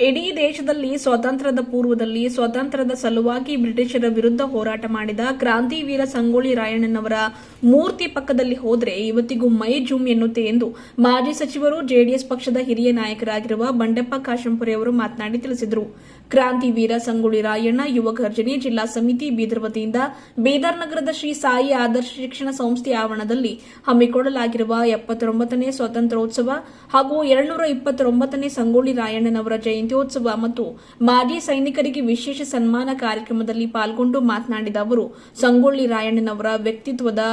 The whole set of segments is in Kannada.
ಇಡೀ ದೇಶದಲ್ಲಿ ಸ್ವಾತಂತ್ರ್ಯದ ಪೂರ್ವದಲ್ಲಿ ಸ್ವಾತಂತ್ರ್ಯದ ಸಲುವಾಗಿ ಬ್ರಿಟಿಷರ ವಿರುದ್ಧ ಹೋರಾಟ ಮಾಡಿದ ಕ್ರಾಂತಿವೀರ ಸಂಗೊಳ್ಳಿ ರಾಯಣ್ಣನವರ ಮೂರ್ತಿ ಪಕ್ಕದಲ್ಲಿ ಹೋದರೆ ಇವತ್ತಿಗೂ ಮೈ ಜುಮ್ ಎನ್ನುತ್ತೆ ಎಂದು ಮಾಜಿ ಸಚಿವರು ಜೆಡಿಎಸ್ ಪಕ್ಷದ ಹಿರಿಯ ನಾಯಕರಾಗಿರುವ ಬಂಡೆಪ್ಪ ಕಾಶಂಪುರಿ ಅವರು ಮಾತನಾಡಿ ತಿಳಿಸಿದರು. ಕ್ರಾಂತಿವೀರ ಸಂಗೊಳ್ಳಿ ರಾಯಣ್ಣ, ಯುವ ಗರ್ಜನೆ ಜಿಲ್ಲಾ ಸಮಿತಿ ಬೀದರ್ ವತಿಯಿಂದ ಬೀದರ್ ನಗರದ ಶ್ರೀ ಸಾಯಿ ಆದರ್ಶ ಶಿಕ್ಷಣ ಸಂಸ್ಥೆ ಆವರಣದಲ್ಲಿ ಹಮ್ಮಿಕೊಳ್ಳಲಾಗಿರುವ ಎಪ್ಪತ್ತೊಂಬತ್ತನೇ ಸ್ವಾತಂತ್ರ್ಯೋತ್ಸವ ಹಾಗೂ ಎರಡ್ನೂರ ಇಪ್ಪತ್ತೊಂಬತ್ತನೇ ಸಂಗೊಳ್ಳಿ ರಾಯಣ್ಣನವರ ಜಯಂತ್ಯೋತ್ಸವ ಮತ್ತು ಮಾಜಿ ಸೈನಿಕರಿಗೆ ವಿಶೇಷ ಸನ್ಮಾನ ಕಾರ್ಯಕ್ರಮದಲ್ಲಿ ಪಾಲ್ಗೊಂಡು ಮಾತನಾಡಿದ ಅವರು, ಸಂಗೊಳ್ಳಿ ರಾಯಣ್ಣನವರ ವ್ಯಕ್ತಿತ್ವದ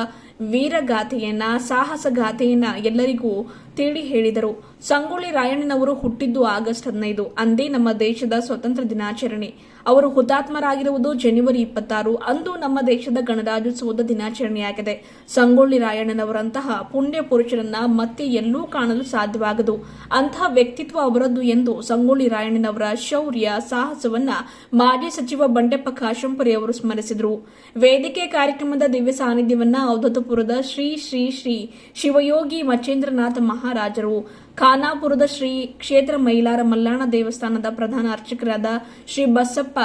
ವೀರಗಾಥೆಯನ್ನ, ಸಾಹಸಗಾಥೆಯನ್ನ ಎಲ್ಲರಿಗೂ ತಿಳಿ ಹೇಳಿದರು. ಸಂಗೊಳ್ಳಿ ರಾಯಣ್ಣನವರು ಹುಟ್ಟಿದ್ದು ಆಗಸ್ಟ್ ಹದಿನೈದು. ಅಂದೇ ನಮ್ಮ ದೇಶದ ಸ್ವತಂತ್ರ ದಿನಾಚರಣೆ. ಅವರು ಹುತಾತ್ಮರಾಗಿರುವುದು ಜನವರಿ ಇಪ್ಪತ್ತಾರು ಅಂದು ನಮ್ಮ ದೇಶದ ಗಣರಾಜ್ಯೋತ್ಸವದ ದಿನಾಚರಣೆಯಾಗಿದೆ. ಸಂಗೊಳ್ಳಿ ರಾಯಣ್ಣನವರಂತಹ ಪುಣ್ಯ ಪುರುಷರನ್ನ ಮತ್ತೆ ಎಲ್ಲೂ ಕಾಣಲು ಸಾಧ್ಯವಾಗದು. ಅಂತಹ ವ್ಯಕ್ತಿತ್ವ ಅವರದ್ದು ಎಂದು ಸಂಗೊಳ್ಳಿ ರಾಯಣ್ಣನವರ ಶೌರ್ಯ ಸಾಹಸವನ್ನ ಮಾಜಿ ಸಚಿವ ಬಂಡೆಪ್ಪ ಕಾಶಂಪುರಿ ಅವರು ಸ್ಮರಿಸಿದರು. ವೇದಿಕೆ ಕಾರ್ಯಕ್ರಮದ ದಿವ್ಯ ಸಾನ್ನಿಧ್ಯವನ್ನ ಔದತಪುರದ ಶ್ರೀ ಶ್ರೀ ಶ್ರೀ ಶಿವಯೋಗಿ ಮಚೇಂದ್ರನಾಥ ಮಹಾರಾಜರು ಖಾನಾಪುರದ ಶ್ರೀ ಕ್ಷೇತ್ರ ಮೈಲಾರ ಮಲ್ಲಾಣ ದೇವಸ್ಥಾನದ ಪ್ರಧಾನ ಅರ್ಚಕರಾದ ಶ್ರೀ ಬಸಪ್ಪ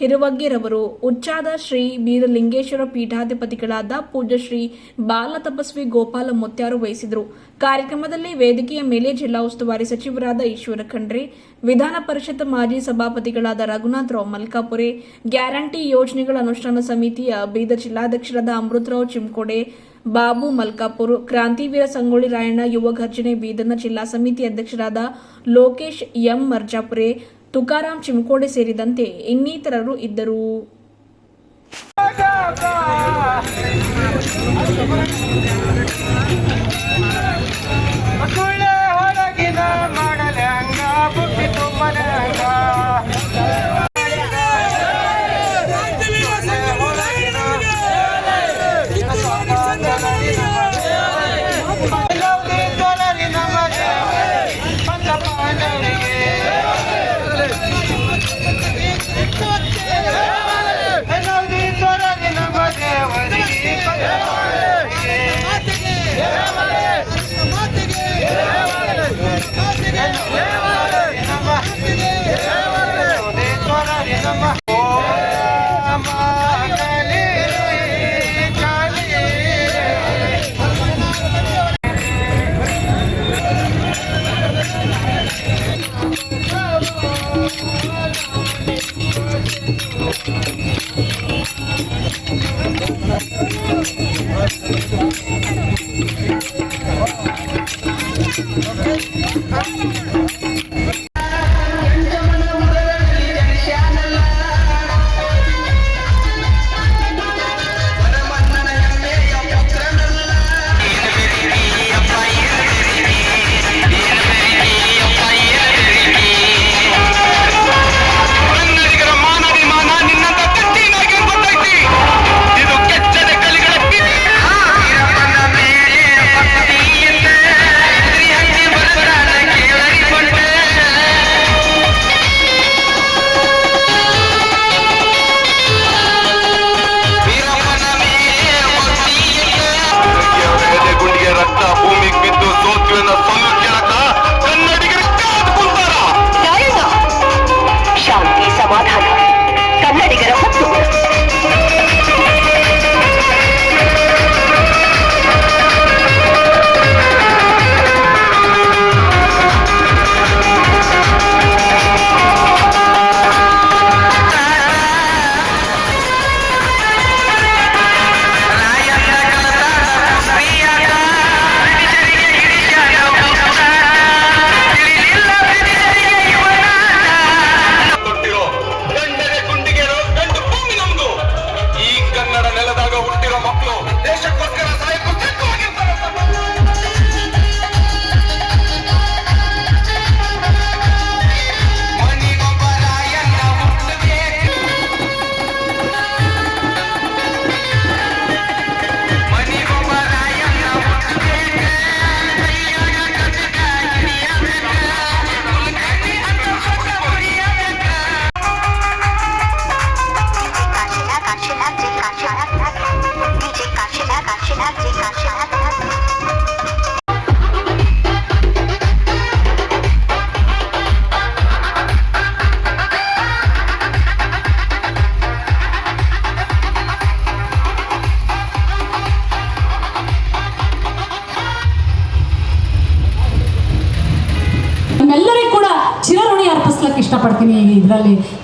ಹಿರುವಗ್ಗಿರವರು, ಉಚ್ಚಾದ ಶ್ರೀ ಬೀರಲಿಂಗೇಶ್ವರ ಪೀಠಾಧಿಪತಿಗಳಾದ ಪೂಜ್ಯ ಶ್ರೀ ಬಾಲ ತಪಸ್ವಿ ಗೋಪಾಲ ಮೊತ್ಯಾರು ವಹಿಸಿದರು. ಕಾರ್ಯಕ್ರಮದಲ್ಲಿ ವೇದಿಕೆಯ ಮೇಲೆ ಜಿಲ್ಲಾ ಉಸ್ತುವಾರಿ ಸಚಿವರಾದ ಈಶ್ವರ ಖಂಡ್ರೆ, ವಿಧಾನ ಪರಿಷತ್ ಮಾಜಿ ಸಭಾಪತಿಗಳಾದ ರಘುನಾಥ್ ರಾವ್ ಮಲ್ಕಾಪುರೆ, ಗ್ಯಾರಂಟಿ ಯೋಜನೆಗಳ ಅನುಷ್ಠಾನ ಸಮಿತಿಯ ಬೀದರ್ ಜಿಲ್ಲಾಧ್ಯಕ್ಷರಾದ ಅಮೃತರಾವ್ ಚಿಮ್ಕೋಡೆ ಬಾಬು ಮಲ್ಕಾಪುರ್ ಕ್ರಾಂತಿವೀರ ಸಂಗೊಳ್ಳಿ ರಾಯಣ್ಣ ಯುವ ಘರ್ಜನೆ ಬೀದರ್ನ ಜಿಲ್ಲಾ ಸಮಿತಿ ಅಧ್ಯಕ್ಷರಾದ ಲೋಕೇಶ್ ಎಂ ಮರ್ಜಾಪುರೆ ತುಕಾರಾಂ ಚಿಮಕೋಡೆ ಸೇರಿದಂತೆ ಇನ್ನಿತರರು ಇದ್ದರು.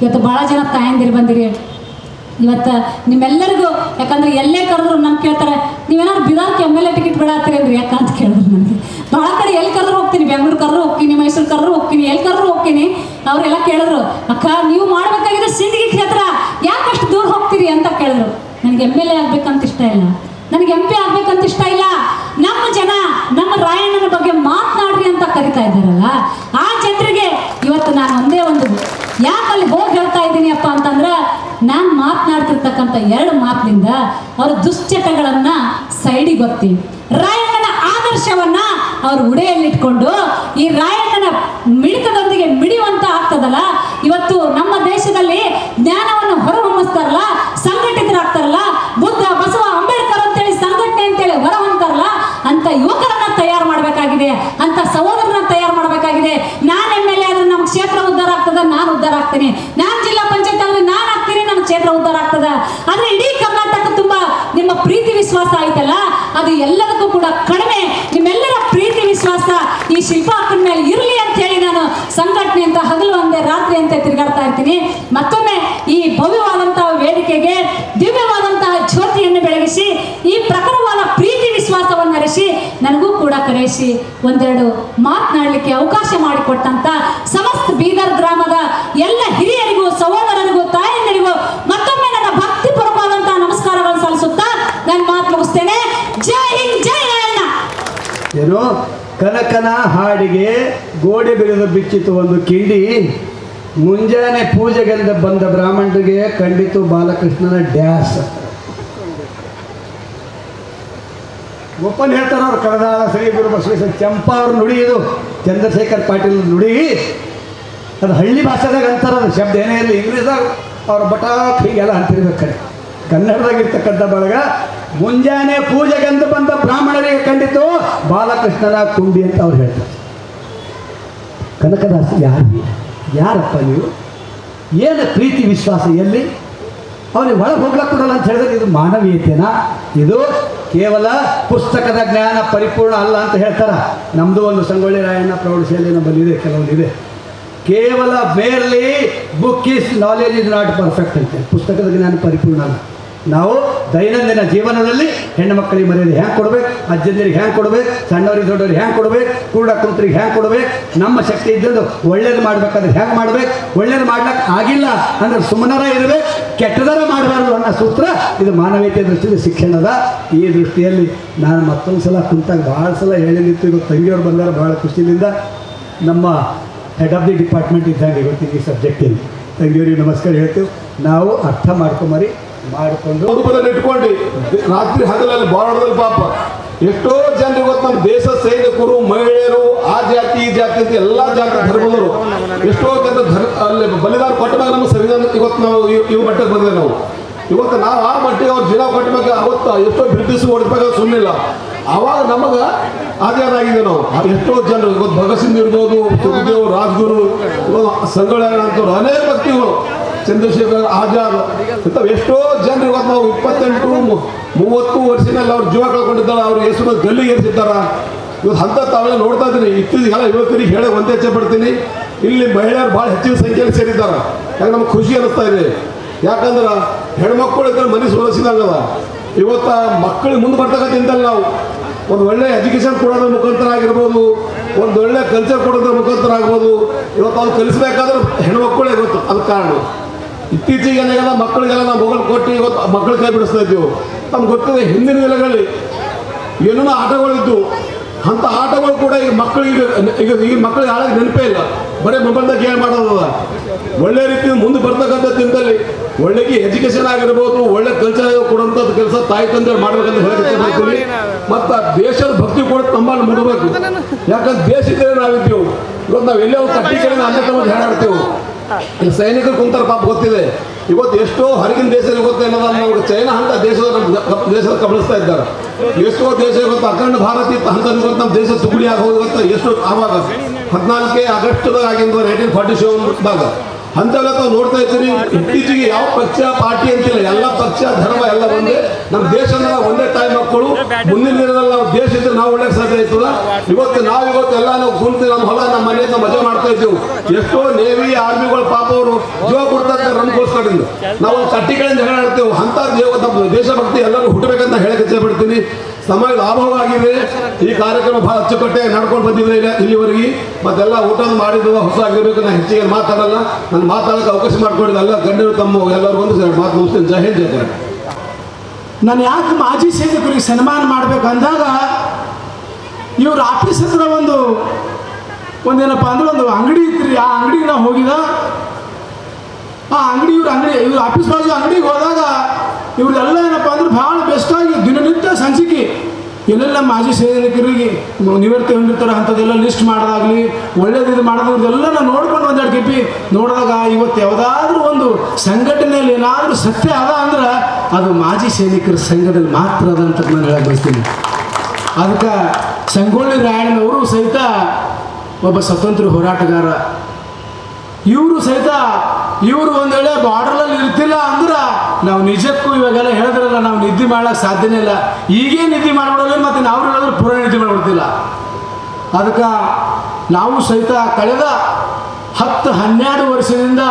ಇವತ್ತು ಭಾಳ ಜನ ತಾಯಂದಿರು ಬಂದಿರಿ. ಇವತ್ತು ನಿಮ್ಮೆಲ್ಲರಿಗೂ, ಯಾಕಂದ್ರೆ ಎಲ್ಲೇ ಕರೆದ್ರು ನಮ್ಗೆ ಕೇಳ್ತಾರೆ, ನೀವೇನಾದ್ರು ಬಿದಾರ್ಕೆ ಎಂ ಎಲ್ ಎ ಟಿಕೆಟ್ ಬಿಡತ್ತೀರಿ ಅಂದ್ರೆ ಯಾಕಂತ ಕೇಳಿದ್ರು ನನಗೆ. ಭಾಳ ಕಡೆ ಎಲ್ಲಿ ಕರೆದ್ರು ಹೋಗ್ತೀನಿ, ಬೆಂಗಳೂರು ಕರೆದ್ರು ಹೋಗ್ತೀನಿ, ಮೈಸೂರು ಕರೆದ್ರು ಹೋಗ್ತೀನಿ ಎಲ್ಲಿ ಕರೆದ್ರು ಹೋಗ್ತೀನಿ, ಅವರೆಲ್ಲ ಕೇಳಿದ್ರು, ಅಕ್ಕ, ನೀವು ಮಾಡ್ಬೇಕಾಗಿದ್ರೆ ಸಿಂದಗಿ ಕ್ಷೇತ್ರ, ಯಾಕಷ್ಟು ದೂರ ಹೋಗ್ತೀರಿ? ಅಂತ ಕೇಳಿದ್ರು. ನನಗೆ ಎಂ ಎಲ್ ಎ ಆಗ್ಬೇಕಂತ ಇಷ್ಟ ಇಲ್ಲ. ನನಗೆ ಎಂ ಪಿ ಆಗ್ಬೇಕಂತ ಇಷ್ಟ ಇಲ್ಲ. ನಮ್ಮ ಜನ, ನಮ್ಮ ರಾಯಣ್ಣನ ಬಗ್ಗೆ ಮಾತನಾಡ್ರಿ ಅಂತ ಕರಿತಾ ಇದ್ದಾರಲ್ಲ, ಆ ಜನರಿಗೆ ಇವತ್ತು ನಾನು ಒಂದೇ ಒಂದು ಯಾಕಲ್ಲಿ ಹೋಗಿ ಹೇಳ್ತಾ ಇದ್ದೀನಿ ಅಪ್ಪ ಅಂತಂದ್ರೆ, ನಾನು ಮಾತನಾಡ್ತಿರ್ತಕ್ಕಂಥ ಎರಡು ಮಾತಿನಿಂದ ಅವರ ದುಶ್ಚಟಗಳನ್ನ ಸೈಡಿಗೆ ಗೊತ್ತಿ ರಾಯಣ್ಣನ ಆದರ್ಶವನ್ನ ಅವ್ರ ಉಡೆಯಲ್ಲಿಟ್ಕೊಂಡು ಈ ರಾಯಣ್ಣನ ಮಿಡಿತದೊಂದಿಗೆ ಮಿಡಿಯುವಂತ ಆಗ್ತದಲ್ಲ, ಇವತ್ತು ನಮ್ಮ ದೇಶದಲ್ಲಿ ಜ್ಞಾನವನ್ನು ಹೊರಹೊಮ್ಮಿಸ್ತಾರಲ್ಲ ಸಂಘಟಿತರಾಗ್ತಾರಲ್ಲ ಬುದ್ಧ ಬಸವ ಅಂಬೇಡ್ಕರ್ ಅಂತೇಳಿ ಸಂಘಟನೆ ಅಂತೇಳಿ ಹೊರಹೊಮ್ತಾರಲ್ಲ ಅಂತ ಯುವಕರನ್ನ ತಯಾರು ಮಾಡಬೇಕಾಗಿದೆ ಅಂತ ಸಹೋದರನ ತಯಾರು ಮಾಡಬೇಕಾಗಿದೆ ನಾನು ಎಂ ಎಲ್ ಎ ಆದ್ರೆ ನಮ್ಮ ಕ್ಷೇತ್ರ ಉದ್ಧಾರ ಆಗ್ತದ ನಾನು ಉದ್ಧಾರ ಆಗ್ತೀನಿ. ನಾನು ಜಿಲ್ಲಾ ಪಂಚಾಯತ್ ಆದ್ರೆ ನಾನು ಆಗ್ತೀನಿ, ನನ್ನ ಕ್ಷೇತ್ರ ಉದ್ಧಾರ ಆಗ್ತದ. ಆದ್ರೆ ಇಡೀ ಕರ್ನಾಟಕ ತುಂಬಾ ನಿಮ್ಮ ಪ್ರೀತಿ ವಿಶ್ವಾಸ ಆಯ್ತಲ್ಲ ಅದು ಎಲ್ಲದಕ್ಕೂ ಕೂಡ ಕಡಿಮೆ. ನಿಮ್ಮೆಲ್ಲರ ಪ್ರೀತಿ ವಿಶ್ವಾಸ ಈ ಶಿಲ್ಪ ಮೇಲೆ ಇರಲಿ ಅಂತ ಹೇಳಿ ನಾನು ಸಂಘಟನೆ ಅಂತ ಹಗಲು ಅಂದೆ ರಾತ್ರಿ ಅಂತ ತಿರುಗಾಡ್ತಾ ಇರ್ತೀನಿ. ಮತ್ತೊಮ್ಮೆ ಈ ಭವ್ಯವಾದಂತಹ ವೇದಿಕೆಗೆ ದಿವ್ಯವಾದಂತಹ ಜ್ಯೋತಿಯನ್ನು ಬೆಳಗಿಸಿ, ಈ ಪ್ರಖರವಾದ ಪ್ರೀತಿ ವಿಶ್ವಾಸವನ್ನು ಅರಿಸಿ, ನನಗೂ ಕೂಡ ಕರೆಯಿಸಿ ಒಂದೆರಡು ಮಾತನಾಡಲಿಕ್ಕೆ ಅವಕಾಶ ಮಾಡಿಕೊಟ್ಟಂತ ಸಮಸ್ತ ಬೀದರ್ ಏನು? ಕನಕನ ಹಾಡಿಗೆ ಗೋಡೆ ಬಿರಿದು ಬಿಚ್ಚಿತು ಒಂದು ಕಿಂಡಿ. ಮುಂಜಾನೆ ಪೂಜೆಗೆಂದ ಬಂದ ಬ್ರಾಹ್ಮಣರಿಗೆ ಖಂಡಿತು ಬಾಲಕೃಷ್ಣನ ಡ್ಯಾಸ್ ಒಪ್ಪನ್ ಹೇಳ್ತಾರೆ ಅವ್ರು ಶ್ರೀ ಗುರು ಬಸವೇಶ್ವರ ಚಂಪಾ ಅವ್ರ ನುಡಿ ಇದು. ಚಂದ್ರಶೇಖರ್ ಪಾಟೀಲ್ ನುಡಿ. ಅದು ಹಳ್ಳಿ ಭಾಷೆದಾಗ ಅಂತಾರೆ ಶಬ್ದ ಏನೇ ಇರಲಿ, ಇಂಗ್ಲೀಷ್ದಾಗ ಅವ್ರ ಬಟಾಕ್ ಹೀಗೆಲ್ಲ ಅಂತಿರ್ಬೇಕು ಕಡೆ ಕನ್ನಡದಾಗಿರ್ತಕ್ಕಂಥ ಬಳಗ, ಮುಂಜಾನೆ ಪೂಜೆಗೆಂದು ಬಂದ ಬ್ರಾಹ್ಮಣರಿಗೆ ಖಂಡಿತು ಬಾಲಕೃಷ್ಣನ ಕುಂಡಿ ಅಂತ ಅವ್ರು ಹೇಳ್ತಾರೆ. ಕನಕದಾಸ ಯಾರು? ಯಾರಪ್ಪ ನೀವು? ಏನು ಪ್ರೀತಿ ವಿಶ್ವಾಸ ಎಲ್ಲಿ? ಅವನಿಗೆ ಒಳಗೆ ಹೋಗ್ಲಕ್ಕೆ ಕೊಡಲ್ಲ ಅಂತ ಹೇಳಿದ್ರೆ ಇದು ಮಾನವೀಯತೆನಾ? ಇದು ಕೇವಲ ಪುಸ್ತಕದ ಜ್ಞಾನ ಪರಿಪೂರ್ಣ ಅಲ್ಲ ಅಂತ ಹೇಳ್ತಾರ. ನಮ್ಮದು ಒಂದು ಸಂಗೊಳ್ಳಿ ರಾಯಣ್ಣ ಪ್ರೌಢಶಾಲೆ ನಮ್ಮಲ್ಲಿದೆ ಕೆಲವೊಂದಿದೆ. ಕೇವಲ barely book is knowledge is not perfect ಅಂತೆ ಪುಸ್ತಕದ ಜ್ಞಾನ ಪರಿಪೂರ್ಣ ಅಲ್ಲ. ನಾವು ದೈನಂದಿನ ಜೀವನದಲ್ಲಿ ಹೆಣ್ಣು ಮಕ್ಕಳಿಗೆ ಮರ್ಯಾದೆ ಹ್ಯಾಂಗೆ ಕೊಡ್ಬೇಕು? ಅಜ್ಜಂದಿರಿಗೆ ಹ್ಯಾಂಗೆ ಕೊಡ್ಬೇಕು? ಸಣ್ಣವ್ರಿಗೆ ದೊಡ್ಡವ್ರಿಗೆ ಹ್ಯಾಂಗೆ ಕೊಡ್ಬೇಕು? ಕೂಡ ಕುಂತರಿಗೆ ಹ್ಯಾಂಗೆ ಕೊಡ್ಬೇಕು? ನಮ್ಮ ಶಕ್ತಿ ಇದ್ದದ್ದು ಒಳ್ಳೇದು ಮಾಡ್ಬೇಕಾದ್ರೆ ಹ್ಯಾಂಗೆ ಮಾಡ್ಬೇಕು? ಒಳ್ಳೇದು ಮಾಡ್ಲಿಕ್ಕೆ ಆಗಿಲ್ಲ ಅಂದ್ರೆ ಸುಮ್ಮನರ ಇರಬೇಕು, ಕೆಟ್ಟದರ ಮಾಡಬಾರ್ದು ಅನ್ನೋ ಸೂತ್ರ ಇದು ಮಾನವೀಯತೆ ದೃಷ್ಟಿಯಲ್ಲಿ ಶಿಕ್ಷಣದ ಈ ದೃಷ್ಟಿಯಲ್ಲಿ ನಾನು ಮತ್ತೊಂದು ಸಲ ಕುಂತಾಗ ಭಾಳ ಸಲ ಹೇಳಿದಿತ್ತು ಇವತ್ತು ತಂಗಿಯವ್ರು ಬಂದಾರ ಭಾಳ ಖುಷಿಯಿಂದ. ನಮ್ಮ ಹೆಡ್ ಆಫ್ ದಿ ಡಿಪಾರ್ಟ್ಮೆಂಟ್ ಇದ್ದಂಗೆ ಇವತ್ತಿನ ಈ ಸಬ್ಜೆಕ್ಟಲ್ಲಿ ತಂಗಿಯವರಿಗೆ ನಮಸ್ಕಾರ ಹೇಳ್ತೀವಿ. ನಾವು ಅರ್ಥ ಮಾಡ್ಕೊಂಬರಿ. ಮಾಡಿಕೊಂಡು ಇಟ್ಕೊಂಡು. ರಾತ್ರಿ ಹಗಲಲ್ಲಿ ಬಾರಡದಲ್ಲಿ ಪಾಪ. ಎಷ್ಟೋ ಜನರು ಇವತ್ತು ನಮ್ಮ ದೇಶ ಸೈನಿಕರು ಮಹಿಳೆಯರು, ಆ ಜಾತಿ, ಈ ಜಾತಿ ಅಂತ ಎಲ್ಲ ಜಾತಿ ಧರ್ಮದವರು. ಎಷ್ಟೋ ಜನ ಅಲ್ಲಿ ಬಲಿದಾನ ಕೊಟ್ಟವಾಗ ನಮ್ಮ ಸಂವಿಧಾನ ಇವತ್ತು ನಾವು ಇವ್ ಮಟ್ಟಕ್ಕೆ ಬಂದಿದೆ ನಾವು. ಇವತ್ತು ನಾವು ಆ ಮಟ್ಟಿಗೆ ಅವ್ರು ಜೀವ ಕೊಟ್ಟಬೇಕು ಅವತ್ತು ಎಷ್ಟೋ ಬ್ರಿಟಿಷ್ ಓಡಿಸ್ಬೇಕಾದ್ರೆ ಸುಮ್ಮನಿಲ್ಲ ಅವಾಗ ನಮಗ ಆಗಿದೆ ನಾವು. ಎಷ್ಟೋ ಜನರು ಇವತ್ತು ಭಗತ್ ಸಿಂಗ್ ಇರ್ಬೋದು, ಸುಖದೇವ್, ರಾಜ್ಗುರು, ಸಂಗೊಳ್ಳ ಅಂತವ್ರು ಅನೇಕ ವ್ಯಕ್ತಿಗಳು. ಚಂದ್ರಶೇಖರ್ ಆಜಾದ್. ಇಂಥವು ಎಷ್ಟೋ ಜನರು ಇವತ್ತು ನಾವು ಇಪ್ಪತ್ತೆಂಟು ಮೂವತ್ತು ವರ್ಷದಲ್ಲಿ ಅವ್ರು ಜೀವ ಕಳ್ಕೊಂಡಿದ್ದಾರೆ, ಅವ್ರು ಹೆಸರು ಗಲ್ಲಿಗೆ ಏರಿಸಿದ್ದಾರ. ಇವತ್ತು ಅಂತ ತಾವೆಲ್ಲ ನೋಡ್ತಾ ಇದ್ದೀನಿ. ಇತ್ತೀಚೆಗೆ ಎಲ್ಲ ಯುವಕರಿಗೆ ಹೇಳಿ ಒಂದೇ ಹೆಚ್ಚೆ ಪಡ್ತೀನಿ ಇಲ್ಲಿ ಮಹಿಳೆಯರು ಭಾಳ ಹೆಚ್ಚಿನ ಸಂಖ್ಯೆಯಲ್ಲಿ ಸೇರಿದ್ದಾರೆ. ಯಾಕೆ ನಮ್ಗೆ ಖುಷಿ ಅನಿಸ್ತಾ ಇದೆ. ಯಾಕಂದ್ರೆ ಹೆಣ್ಮಕ್ಳು ಇದ್ರೆ ಮನೆ ಸುರಕ್ಷಿತಂಗದ ಇವತ್ತು ಮಕ್ಕಳಿಗೆ ಮುಂದೆ ಬರ್ತಕ್ಕಂಥದ್ದಲ್ಲ ನಾವು ಒಂದು ಒಳ್ಳೆ ಎಜುಕೇಶನ್ ಕೊಡೋದ್ರ ಮುಖಾಂತರ ಆಗಿರ್ಬೋದು ಒಂದು ಒಳ್ಳೆ ಕಲ್ಚರ್ ಕೊಡೋದ್ರ ಮುಖಾಂತರ ಆಗ್ಬೋದು ಇವತ್ತು ಅವ್ರು ಕಲಿಸ್ಬೇಕಾದ್ರೆ ಹೆಣ್ಮಕ್ಳೇ ಗೊತ್ತು, ಅದು ಕಾರಣ. ಇತ್ತೀಚೆಗೆ ಏನಾಗಲ್ಲ ಮಕ್ಕಳಿಗೆಲ್ಲ ನಾವು ಮೊಬೈಲ್ ಕೊಟ್ಟು ಇವತ್ತು ಮಕ್ಕಳ ಕೈ ಬಿಡಿಸ್ತಾ ಇದ್ದೀವಿ. ನಮ್ಗೆ ಗೊತ್ತಿದೆ ಹಿಂದಿನ ದಿನಗಳಲ್ಲಿ ಏನೇನೋ ಆಟಗಳಿದ್ದು ಅಂಥ ಆಟಗಳು ಕೂಡ ಈಗ ಮಕ್ಕಳಿಗೆ ಈಗ ಈಗ ಮಕ್ಕಳಿಗೆ ಹಾಳಾಗಿ ನೆನಪೇ ಇಲ್ಲ. ಬರೀ ಮೊಬೈಲ್ದಾಗ ಗೇಮ್ ಮಾಡೋದಲ್ಲ ಒಳ್ಳೆ ರೀತಿಯಿಂದ ಮುಂದೆ ಬರ್ತಕ್ಕಂಥ ದಿನದಲ್ಲಿ ಒಳ್ಳೆಗೆ ಎಜುಕೇಶನ್ ಆಗಿರ್ಬೋದು ಒಳ್ಳೆ ಕಲ್ಚರ್ ಕೊಡುವಂಥದ್ದು ಕೆಲಸ ತಾಯಿ ತಂದೆ ಮಾಡಬೇಕಂತ ಹೇಳಿ ಮತ್ತು ದೇಶದ ಭಕ್ತಿ ಕೂಡ ನಮ್ಮಲ್ಲಿ ಮುಡಬೇಕು ಯಾಕಂದ್ರೆ ದೇಶ ಇದ್ದರೆ ನಾವಿದ್ದೀವಿ. ಇವತ್ತು ನಾವು ಎಲ್ಲೇ ಒಂದು ಕಟ್ಟಿ ಕಡೆ ಹೇಳಾಡ್ತೇವೆ ತಮ್ಮ ಹೇಳಾಡ್ತೀವಿ ಈ ಸೈನಿಕರು ಕುಂತಾರ ಪಾಪ, ಗೊತ್ತಿದೆ. ಇವತ್ತು ಎಷ್ಟೋ ಹೊರಗಿನ ದೇಶದಲ್ಲಿ ಗೊತ್ತೇನದ ನಮಗೆ ಚೈನಾ ಅಂತ ದೇಶದ ದೇಶದ ಕಬಳಿಸ್ತಾ ಇದ್ದಾರೆ. ಎಷ್ಟೋ ದೇಶ ಇವತ್ತು ಅಖಂಡ ಭಾರತ ಇತ್ತು ಅಂತ ನಮ್ಮ ದೇಶ ಸುಗುಳಿ ಆಗೋದು ಇವತ್ತು ಎಷ್ಟು ಆವಾಗ. ಹದಿನಾಲ್ಕೇ ಆಗಸ್ಟ್ ಆಗಿಂದ ನೈನ್ಟೀನ್ ಫಾರ್ಟಿ ಸೆವೆನ್ದಾಗ ತಾವು ನೋಡ್ತಾ ಇದ್ದೀರಿ. ಇತ್ತೀಚೆಗೆ ಯಾವ ಪಕ್ಷ, ಪಾರ್ಟಿ ಅಂತಿಲ್ಲ. ಎಲ್ಲ ಪಕ್ಷ, ಧರ್ಮ ಎಲ್ಲ ಒಂದೇ. ನಮ್ಮ ದೇಶದ ಒಂದೇ ತಾಯಿ ಮಕ್ಕಳು. ಮುಂದಿನ ದಿನದಲ್ಲಿ ನಾವು ದೇಶ ಇದ್ರೆ ನಾವು ಒಳ್ಳೆ ಸಾಧ್ಯ ಇರ್ತದ ಇವತ್ತು ನಾವು ಇವತ್ತು ಎಲ್ಲ ನಾವು ಕುಂತು ನಮ್ಮ ಹೊಲ ನಮ್ಮ ಮನೆಯಿಂದ ಮಜಾ ಮಾಡ್ತಾ ಇದ್ದೇವೆ. ಎಷ್ಟೋ ನೇವಿ ಆರ್ಮಿಗಳು ಪಾಪ ಅವರು ಜೀವ ಕೊಡ್ತಾರೆ ನಮಗೋಸ್ಕರದಿಂದ ನಾವು ಕಟ್ಟಿಗಳಿಂದ ಹೇಳ್ತೇವೆ ಆಡ್ತೇವೆ. ಅಂತ ದೇವ ನಮ್ಮ ದೇಶಭಕ್ತಿ ಎಲ್ಲರೂ ಹುಟ್ಟಬೇಕಂತ ಹೇಳಕ್ಕೆ ಇಚ್ಛೆ ಪಡ್ತೀನಿ. ಸಮಯದ ಲಾಭವಾಗಿದೆ. ಈ ಕಾರ್ಯಕ್ರಮ ಬಹಳ ಅಚ್ಚುಕಟ್ಟೆ ನಡ್ಕೊಂಡು ಬಂದಿದೆ ಇಲ್ಲಿ- ಇಲ್ಲಿವರೆಗೆ. ಮತ್ತೆಲ್ಲ ಊಟ ಮಾಡಿದ್ದು ಹೊಸ ಆಗಿರ್ಬೇಕು, ನಾನು ಹೆಚ್ಚಿಗೆ ಮಾತಾಡಲ್ಲ. ನಾನು ಮಾತಾಡೋಕೆ ಅವಕಾಶ ಮಾಡ್ಕೊಂಡಿದ್ದೆ ಎಲ್ಲ ಗಣ್ಯರು ತಮ್ಮ ಎಲ್ಲರೂ ಒಂದು ಸರಿ, ಮಾತು ಮುಗಿಸ್ತೀನಿ. ಜಯ ಹಿಂದ್ ಜಯ. ನಾನು ಯಾಕೆ ಮಾಜಿ ಸೈನಿಕರಿಗೆ ಸನ್ಮಾನ ಮಾಡ್ಬೇಕು ಅಂದಾಗ, ಇವ್ರ ಆಫೀಸ್ ಹತ್ರ ಒಂದು, ಒಂದೇನಪ್ಪ ಅಂದ್ರೆ ಒಂದು ಅಂಗಡಿ ಇತ್ತು ಆ ಅಂಗಡಿಗೆ ನಾವು ಹೋಗಿದ. ಆ ಅಂಗಡಿ ಇವ್ರ ಅಂಗಡಿ, ಇವ್ರ ಆಫೀಸ್ ಬಾಜು ಅಂಗಡಿಗೆ ಹೋದಾಗ, ಇವ್ರದೆಲ್ಲ ಏನಪ್ಪ ಅಂದ್ರೆ ಭಾಳ ಎಲ್ಲೆಲ್ಲ ಮಾಜಿ ಸೈನಿಕರಿಗೆ ನಿವೃತ್ತಿ ಹೊಂದಿರ್ತಾರೆ ಅಂಥದ್ದೆಲ್ಲ ಲಿಸ್ಟ್ ಮಾಡೋದಾಗ್ಲಿ, ಒಳ್ಳೇದು ಇದು ಮಾಡೋದು ಇವ್ರದೆಲ್ಲ ನಾನು ನೋಡ್ಕೊಂಡು ಒಂದೆರಡು ನೋಡಿದಾಗ ಇವತ್ತು ಯಾವುದಾದ್ರೂ ಒಂದು ಸಂಘಟನೆಯಲ್ಲಿ ಏನಾದರೂ ಸತ್ಯ ಅದ ಅಂದ್ರೆ ಅದು ಮಾಜಿ ಸೈನಿಕರ ಸಂಘದಲ್ಲಿ ಮಾತ್ರ ಅದ ಅಂತ ನಾನು ಹೇಳಕ್ ಬಯಸ್ತೀನಿ. ಅದಕ್ಕೆ ಸಂಗೊಳ್ಳಿ ರಾಯಣ್ಣನವರು ಸಹಿತ ಒಬ್ಬ ಸ್ವತಂತ್ರ ಹೋರಾಟಗಾರ. ಇವರು ಸಹಿತ ಇವರು ಒಂದು ವೇಳೆ ಬಾರ್ಡರ್ನಲ್ಲಿ ಇರ್ತಿಲ್ಲ ಅಂದ್ರೆ ನಾವು ನಿಜಕ್ಕೂ ಇವಾಗೆಲ್ಲ ಹೇಳಿದ್ರಲ್ಲ, ನಾವು ನಿದ್ದೆ ಮಾಡೋಕ್ಕೆ ಸಾಧ್ಯನೇ ಇಲ್ಲ. ಈಗೇ ನಿದ್ದೆ ಮಾಡ್ಬಿಡೋಲ್ಲ ಮತ್ತು ನಾವು ಹೇಳಿದ್ರೆ ಪೂರ ನಿದ್ದೆ ಮಾಡ್ಬಿಡ್ತಿಲ್ಲ. ಅದಕ್ಕೆ ನಾವು ಸಹಿತ ಕಳೆದ ಹತ್ತು ಹನ್ನೆರಡು ವರ್ಷದಿಂದ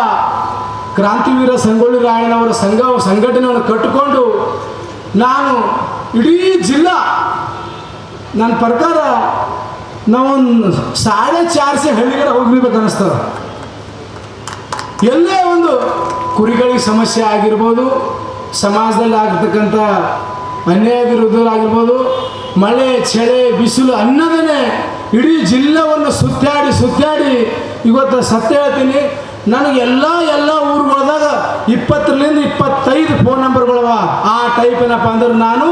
ಕ್ರಾಂತಿವೀರ ಸಂಗೊಳ್ಳಿ ರಾಯಣ್ಣವರ ಸಂಘ, ಸಂಘಟನೆಯನ್ನು ಕಟ್ಟಿಕೊಂಡು ನಾನು ಇಡೀ ಜಿಲ್ಲಾ ನನ್ನ ಪ್ರಕಾರ ನಾವೊಂದು ಸಾಡೆ ಚಾರ್ಸೆ ಹಳ್ಳಿಗಳ ಹೋಗ್ಬೇಕು ಅನ್ನಿಸ್ತದೆ ಎಲ್ಲೇ ಒಂದು ಕುರಿಗಳಿಗೆ ಸಮಸ್ಯೆ ಆಗಿರ್ಬೋದು, ಸಮಾಜದಲ್ಲಿ ಆಗ್ತಕ್ಕಂಥ ಅನ್ಯಾಯ ವಿರುದ್ಧರಾಗಿರ್ಬೋದು ಮಳೆ, ಚಳಿ, ಬಿಸಿಲು ಅನ್ನೋದೇ ಇಡೀ ಜಿಲ್ಲೆವನ್ನು ಸುತ್ತಾಡಿ ಸುತ್ತಾಡಿ ಇವತ್ತು ಸತ್ಯ ಹೇಳ್ತೀನಿ. ನನಗೆ ಎಲ್ಲ ಎಲ್ಲ ಊರುಗಳದಾಗ ಇಪ್ಪತ್ತರಿಂದ ಇಪ್ಪತ್ತೈದು ಫೋನ್ ನಂಬರ್ಗಳವ ಆ ಟೈಪ್ ಏನಪ್ಪ ಅಂದ್ರೆ ನಾನು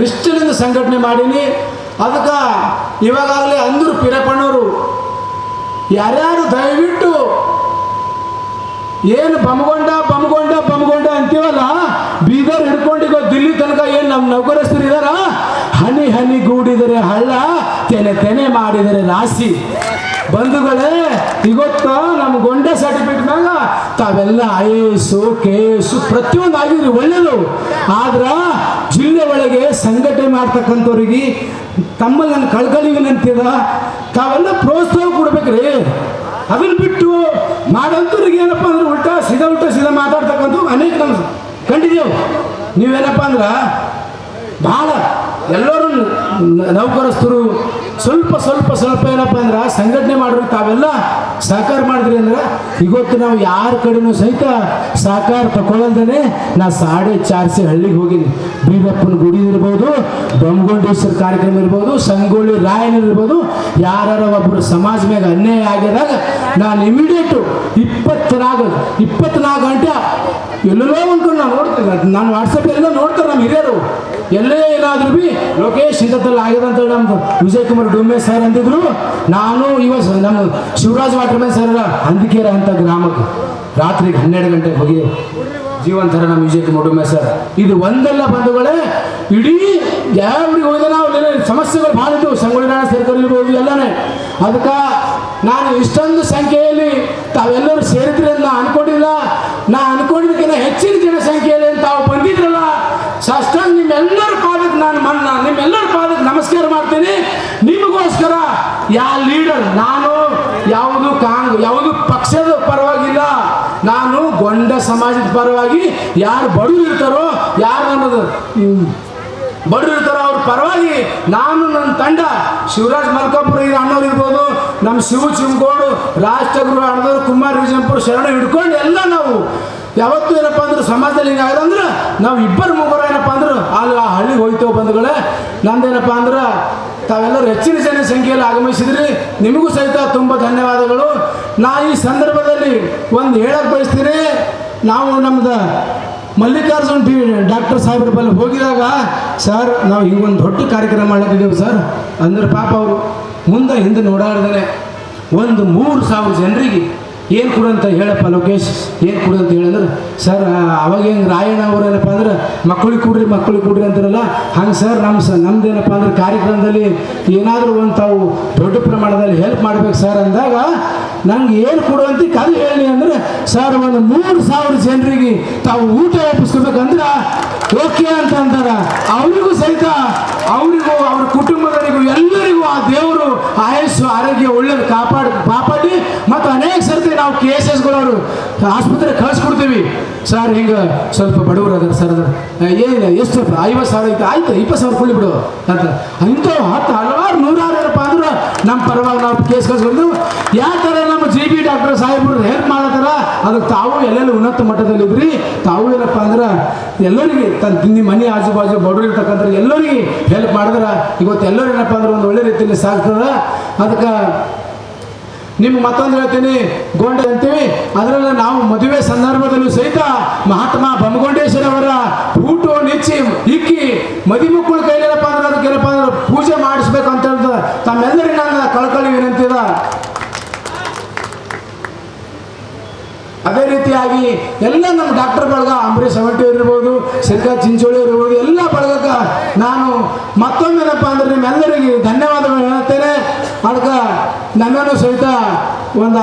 ನಿಷ್ಠಲಿಂದ ಸಂಘಟನೆ ಮಾಡೀನಿ. ಅದಕ್ಕೆ ಇವಾಗಲೇ ಅಂದರು ಪಿರಪ್ಪಣ್ಣವರು ಯಾರ್ಯಾರು ದಯವಿಟ್ಟು ಏನು ಬಮಗೊಂಡ ಬಮಗೊಂಡ ಬಮಗೊಂಡ ಅಂತೀವಲ್ಲ? ಬೀದರ್ ಹಿಡ್ಕೊಂಡಿಗೋ ದಿಲ್ಲಿ ತನಕ ಏನು ನಮ್ಮ ನೌಕರಸ್ಥರು ಇದಾರ? ಹನಿ ಹನಿ ಗೂಡಿದರೆ ಹಳ್ಳ, ತೆನೆ ತೆನೆ ಮಾಡಿದರೆ ರಾಶಿ. ಬಂಧುಗಳೇ, ಇವತ್ತು ನಮ್ಮ ಗೊಂಡೆ ಸರ್ಟಿಫಿಕೇಟ್ ಮ್ಯಾಗ ತಾವೆಲ್ಲ ಐ ಕೇಸು, ಪ್ರತಿಯೊಂದು ಆಗಿದ್ರಿ, ಒಳ್ಳೇದು. ಆದ್ರೆ ಜಿಲ್ಲೆ ಒಳಗೆ ಸಂಘಟನೆ ಮಾಡ್ತಕ್ಕಂಥವ್ರಿಗೆ ತಮ್ಮಲ್ಲಿ ನನ್ನ ಕಳ್ಕಳಿ ವಿನಂತಿದ ತಾವೆಲ್ಲ ಪ್ರೋತ್ಸಾಹ ಕೊಡ್ಬೇಕ್ರಿ. ಅದನ್ನ ಬಿಟ್ಟು ಮಾಡಂತವ್ರಿಗೆ ಏನಪ್ಪ ಅಂದ್ರೆ ಉಲ್ಟಾ ಸೀದಾ ಉಲ್ಟಾ ಸೀದಾ ಮಾತಾಡ್ತಕ್ಕಂಥ ಅನೇಕ ನಮ್ಮ ಕಂಡಿದ್ದೇವೆ ನೀವೇನಪ್ಪ ಅಂದ್ರೆ ಭಾಳ ಎಲ್ಲರೂ ನೌಕರಸ್ಥರು ಸ್ವಲ್ಪ ಸ್ವಲ್ಪ ಸ್ವಲ್ಪ ಏನಪ್ಪ ಅಂದ್ರೆ, ಸಂಘಟನೆ ಮಾಡ್ರಿ ತಾವೆಲ್ಲ ಸಹಕಾರ ಮಾಡಿದ್ರಿ ಅಂದ್ರೆ, ಇವತ್ತು ನಾವು ಯಾರ ಕಡೆನೂ ಸಹಿತ ಸಹಕಾರ ತಗೊಳ್ಳಲ್ದೇ ನಾ ಸಾಡೆ ಚಾರ್ಸಿ ಹಳ್ಳಿಗೆ ಹೋಗಿನಿ. ಬೀರಪ್ಪನ ಗುಡಿ ಇರ್ಬೋದು ಬೊಮ್ಮಗೊಂಡೇಶ್ವರ ಕಾರ್ಯಕ್ರಮ ಇರ್ಬೋದು, ಸಂಗೊಳ್ಳಿ ರಾಯನ ಇರ್ಬೋದು ಯಾರ ಒಬ್ಬರು ಸಮಾಜ ಮ್ಯಾಗ ಅನ್ಯಾಯ ಆಗಿದಾಗ ನಾನು ಇಮಿಡಿಯೇಟು ಇಪ್ಪತ್ನಾಲ್ಕು ಇಪ್ಪತ್ನಾಲ್ಕು ಗಂಟೆ ಎಲ್ಲೆಲ್ಲೋ ಅಂದ್ಕೊಂಡು ಕಡೆ ನಾನು ನೋಡ್ತೀನಿ. ನಾನು ವಾಟ್ಸಪ್ ಎಲ್ಲ ನೋಡ್ತಾರೆ ನಮ್ಮ ಹಿರಿಯರು. ಎಲ್ಲೇ ಏನಾದ್ರೂ ಬಿ ಲೋಕೇಶ್ ಇದ್ದಲ್ಲಿ ಆಗಿದೆ ಅಂತ ಹೇಳಿ ನಮ್ದು ವಿಜಯ್ ಕುಮಾರ್ ಡೊಮ್ಮೆ ಸರ್ ಅಂದಿದ್ರು. ನಾನು ಇವತ್ತು ನಮ್ಮ ಶಿವರಾಜ್ ವಾಟರ್ಮನ್ ಸರ್ ಅಂದಿಕೇರ ಅಂತ ಗ್ರಾಮಕ್ಕೆ ರಾತ್ರಿ ಹನ್ನೆರಡು ಗಂಟೆಗೆ ಹೋಗಿ ಜೀವಂತರ ನಮ್ಮ ವಿಜಯ್ ಕುಮಾರ್ ಡೊಮ್ಮೆ ಸರ್ ಇದು ಒಂದೆಲ್ಲ ಬಂಧುಗಳೇ, ಇಡೀ ಯಾವ್ರಿಗೆ ಹೋಗಿದೆ ನಾವು ಸಮಸ್ಯೆಗಳು ಭಾಳ ಇದ್ದವು ಸಂಗೊಳ್ಳಿ ಇರ್ಬೋದು ಎಲ್ಲನೇ. ಅದಕ್ಕೆ ನಾನು ಇಷ್ಟೊಂದು ಸಂಖ್ಯೆಯಲ್ಲಿ ತಾವೆಲ್ಲರೂ ಸೇರಿದ್ರೆ ಅಂತ ಅನ್ಕೊಂಡಿಲ್ಲ. ನಾ ಅನ್ಕೊಂಡಿದ್ದಕ್ಕಿಂತ ಹೆಚ್ಚಿನ ಜನಸಂಖ್ಯೆಯಲ್ಲಿ ತಾವು ಸಾಷ್ಟಾಂಗ ನಿಮ್ಮೆಲ್ಲರ ಪಾದಕ್ಕೆ ನಾನು ಮನ್ನ, ನಿಮ್ಮೆಲ್ಲರ ಪಾದಕ್ಕೆ ನಮಸ್ಕಾರ ಮಾಡ್ತೀನಿ. ನಿಮಗೋಸ್ಕರ ಯಾ ಲೀಡರ್, ನಾನು ಯಾವುದು ಕಾಂಗ್, ಯಾವುದು ಪಕ್ಷದ ಪರವಾಗಿಲ್ಲ. ನಾನು ಗೊಂಡ ಸಮಾಜದ ಪರವಾಗಿ, ಯಾರು ಬಡವರು ಇರ್ತಾರೋ, ಯಾರು ನನ್ನದು ಬಡವರು ಇರ್ತಾರೋ ಅವ್ರ ಪರವಾಗಿ ನಾನು ನನ್ನ ತಂಡ ಶಿವರಾಜ್ ಮಲ್ಕಾಪುರ ಅಣ್ಣವ್ರು ಇರ್ಬೋದು, ನಮ್ಮ ಶಿವ ಚಿಮ್ಗೋಡು ರಾಷ್ಟ್ರಗುರು ಅಣ್ಣದವ್ರು, ಕುಮಾರ್ ವಿಜಯಪುರ ಶರಣ ಹಿಡ್ಕೊಂಡು ಎಲ್ಲ ನಾವು ಯಾವತ್ತೂ ಏನಪ್ಪ ಅಂದ್ರೆ ಸಮಾಜದಲ್ಲಿ ಹಿಂಗಾಗಂದ್ರೆ ನಾವು ಇಬ್ಬರು ಮೂವರು ಅಲ್ಲಿ ಆ ಹಳ್ಳಿಗೆ ಹೋಯ್ತೇವೆ ಬಂಧುಗಳೇ. ನಂದೇನಪ್ಪ ಅಂದ್ರೆ, ತಾವೆಲ್ಲರೂ ಹೆಚ್ಚಿನ ಜನ ಸಂಖ್ಯೆಯಲ್ಲಿ ಆಗಮಿಸಿದ್ರಿ. ನಿಮಗೂ ಸಹಿತ ತುಂಬ ಧನ್ಯವಾದಗಳು. ನಾ ಈ ಸಂದರ್ಭದಲ್ಲಿ ಒಂದು ಹೇಳಕ್ಕೆ ಬಯಸ್ತೀನಿ. ನಾವು ನಮ್ದು ಮಲ್ಲಿಕಾರ್ಜುನ್ ಟಿ ಡಾಕ್ಟರ್ ಸಾಹೇಬ್ರ ಬಲ್ಲಿ ಹೋಗಿದಾಗ, ಸರ್, ನಾವು ಒಂದು ದೊಡ್ಡ ಕಾರ್ಯಕ್ರಮ ಮಾಡತ್ತಿದ್ದೇವೆ ಸರ್. ಅಂದ್ರೆ ಪಾಪ ಅವರು ಮುಂದೆ ಹಿಂದೆ ನೋಡಾಡ್ದೇನೆ. ಒಂದು ಮೂರು ಸಾವಿರ ಜನರಿಗೆ ಏನು ಕೊಡು ಅಂತ ಹೇಳಪ್ಪ ಲೋಕೇಶ್? ಏನು ಕೊಡು ಅಂತ ಹೇಳಿದ್ರೆ, ಸರ್ ಅವಾಗ ರಾಯಣ್ಣ ಅವ್ರು ಏನಪ್ಪ ಅಂದ್ರೆ, ಮಕ್ಕಳಿಗೆ ಕೊಡ್ರಿ ಮಕ್ಕಳಿಗೆ ಕೊಡ್ರಿ ಅಂತಾರಲ್ಲ, ಹಂಗೆ ಸರ್ ನಮ್ಮ ಸ, ನಮ್ದೇನಪ್ಪ ಅಂದ್ರೆ ಕಾರ್ಯಕ್ರಮದಲ್ಲಿ ಏನಾದರೂ ಒಂದು ತಾವು ದೊಡ್ಡ ಪ್ರಮಾಣದಲ್ಲಿ ಹೆಲ್ಪ್ ಮಾಡ್ಬೇಕು ಸರ್ ಅಂದಾಗ, ನಂಗೆ ಏನು ಕೊಡು ಅಂತ ಕದು ಹೇಳಿ ಅಂದರೆ, ಸರ್, ಒಂದು ಮೂರು ಸಾವಿರ ಜನರಿಗೆ ತಾವು ಊಟ ಒಪ್ಪಿಸ್ಕೊಬೇಕಂದ್ರೆ ಓಕೆ ಅಂತ ಅಂತಾರ. ಅವರಿಗೂ ಸಹಿತ, ಅವರಿಗೂ, ಅವ್ರ ಕುಟುಂಬದವರಿಗೂ ಎಲ್ಲರಿಗೂ ಆ ದೇವರು ಆಯಸ್ಸು, ಆರೋಗ್ಯ ಒಳ್ಳೆಯದು ಕಾಪಾಡಿ ಕಾಪಾಡಿ ಅನೇಕ ಸರ್ತಿ ನಾವು ಕೇಸಸ್ಗಳವರು ಆಸ್ಪತ್ರೆ ಕಳಿಸ್ಕೊಡ್ತೀವಿ. ಸರ್ ಹಿಂಗೆ ಸ್ವಲ್ಪ ಬಡವರು ಅದಾರ ಸರ್ ಅದ ಏನಿಲ್ಲ ಎಷ್ಟು ಐವತ್ತು ಸಾವಿರ ಐತೆ. ಆಯ್ತು, ಇಪ್ಪತ್ತು ಸಾವಿರ ಕೊಡಿ ಬಿಡು ಅಂತ. ಇಂಥವು ಹತ್ತು ಹಲವಾರು ನೂರಾರು ಏನಪ್ಪ ಅಂದ್ರೆ ನಮ್ಮ ಪರವಾಗಿ ನಾವು ಕೇಸ್ ಕಳ್ಸ್ಕೊಂಡು ಯಾವ ನಮ್ಮ ಜಿ ಬಿ ಡಾಕ್ಟರ್ ಸಾಹೇಬ್ರು ಹೆಲ್ಪ್ ಮಾಡತ್ತಾರ? ಅದಕ್ಕೆ ತಾವು ಎಲ್ಲೆಲ್ಲಿ ಉನ್ನತ ಮಟ್ಟದಲ್ಲಿ ಇದ್ರಿ ತಾವು ಏನಪ್ಪ ಅಂದ್ರೆ ಎಲ್ಲರಿಗೆ ತನ್ನ ನಿಮ್ಮ ಮನೆ ಆಜು ಬಾಜು ಬಡವರು ಇರ್ತಕ್ಕಂಥ ಎಲ್ಲರಿಗೆ ಹೆಲ್ಪ್ ಮಾಡಿದ್ರೆ, ಇವತ್ತು ಎಲ್ಲರೂ ಏನಪ್ಪ ಅಂದ್ರೆ ಒಂದು ಒಳ್ಳೆ ರೀತಿಯಲ್ಲಿ ಸಾಗ್ತದ ಅದಕ್ಕೆ ನಿಮ್ಗೆ ಮತ್ತೊಂದು ಹೇಳ್ತೀನಿ, ಗೋಂಡೆ ಅಂತೀವಿ ಅದರಲ್ಲಿ ನಾವು ಮದುವೆ ಸಂದರ್ಭದಲ್ಲೂ ಸಹಿತ ಮಹಾತ್ಮ ಬಮಗೊಂಡೇಶ್ವರ ಅವರ ಊಟ ನಿಚ್ಚಿ, ಇಕ್ಕಿ ಮದಿ ಮಕ್ಕಳ ಕೈಲೇನಪ್ಪ ಅಂದ್ರೆ ಅದಕ್ಕೇನಪ್ಪ ಅಂದ್ರೆ ಪೂಜೆ ಮಾಡಿಸ್ಬೇಕು ಅಂತ ತಮ್ಮೆಲ್ಲರಿಗೆ ನನ್ನ ಕಳ್ಕೊಳ್ಳಿ ವಿನಂತಿದ. ಅದೇ ರೀತಿಯಾಗಿ ಎಲ್ಲ ನಮ್ಮ ಡಾಕ್ಟರ್ ಬಳಗ ಅಂಬರೀಶ್ ಸವಟಿ ಇರ್ಬೋದು ಸಿರ್ಕಾ ಚಿಂಚೋಳಿ ಒಂದು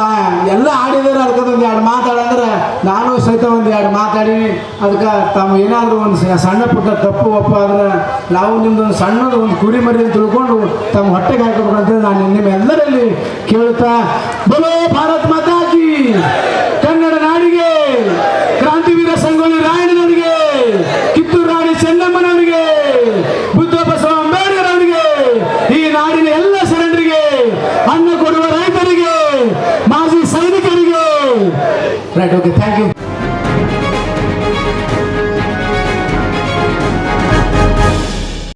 ಎಲ್ಲ ಆಡಿದಾರೆ ಅದಕ್ಕೆ ಒಂದು ಎರಡು ಮಾತಾಡಂದ್ರೆ ನಾನು ಸಹಿತ ಒಂದು ಎರಡು ಮಾತಾಡೀನಿ. ಅದಕ್ಕೆ ತಾವು ಏನಾದರೂ ಒಂದು ಸಣ್ಣ ಪುಟ್ಟ ತಪ್ಪು ಒಪ್ಪ ಅಂದ್ರೆ ನಾವು ನಿಮ್ದೊಂದು ಸಣ್ಣದು ಒಂದು ಕುರಿ ಮರಿ ತಿಳ್ಕೊಂಡು ತಮ್ಮ ಹೊಟ್ಟೆಗೆ ಹಾಕಬೇಕಂತೇಳಿ ನಾನು ನಿಮ್ಮೆಲ್ಲರಲ್ಲಿ ಕೇಳ್ತಾ ಬಲೋ ಭಾರತ್ ಮಾತಾಕಿ